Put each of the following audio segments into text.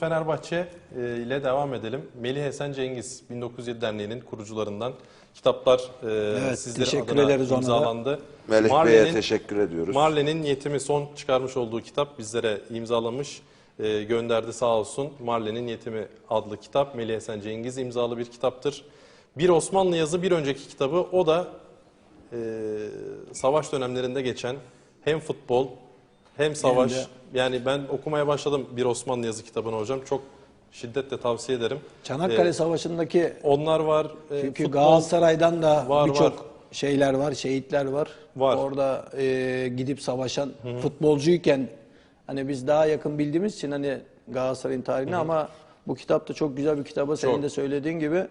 Fenerbahçe e, ile devam edelim. Melih Esen Cengiz 1907 Derneği'nin kurucularından kitaplar e, Evet, sizlerin teşekkür adına ederiz imzalandı. Melih Bey'e teşekkür ediyoruz. Marle'nin Yetimi son çıkarmış olduğu kitap bizlere imzalamış, e, gönderdi sağ olsun. Marle'nin Yetimi adlı kitap Melih Esen Cengiz imzalı bir kitaptır. Bir Osmanlı yazı bir önceki kitabı o da e, savaş dönemlerinde geçen hem futbol hem savaş. Hem de- Yani ben okumaya başladım bir Osmanlı yazı kitabını hocam. Çok şiddetle tavsiye ederim. Çanakkale E, Savaşı'ndaki onlar var. e, çünkü futbol- Galatasaray'dan da Var, birçok şeyler var, şehitler var. Var. Orada e, gidip savaşan futbolcuyken hani biz daha yakın bildiğimiz için hani Galatasaray'ın tarihini ama bu kitap da çok güzel bir kitaba senin Çok. de söylediğin gibi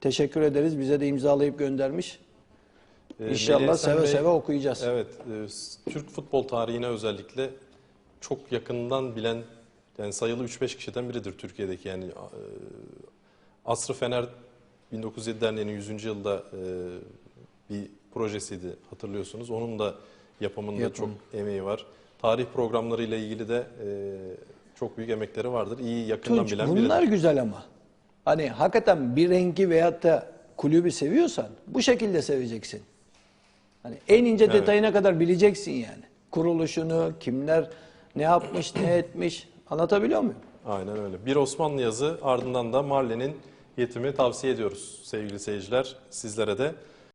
teşekkür ederiz. Bize de imzalayıp göndermiş. E, Melih İnşallah Esen seve Bey- seve okuyacağız. Evet, e, Türk futbol tarihine özellikle çok yakından bilen yani sayılı 3-5 kişiden biridir Türkiye'deki yani e, Asrı Fener 1907 Derneği'nin 100. yılda e, bir projesiydi hatırlıyorsunuz. Onun da yapımında Yapım. çok emeği var. Tarih programlarıyla ilgili de e, çok büyük emekleri vardır. İyi yakından Tunç, bilen bunlar biridir. güzel ama. Hani hakikaten bir rengi veyahut da kulübü seviyorsan bu şekilde seveceksin. Hani en ince Evet. detayına kadar bileceksin yani. Kuruluşunu, kimler ne yapmış, ne etmiş. Anlatabiliyor muyum? Aynen öyle. Bir Osmanlı yazı ardından da Marle'nin yetimi tavsiye ediyoruz sevgili seyirciler sizlere de.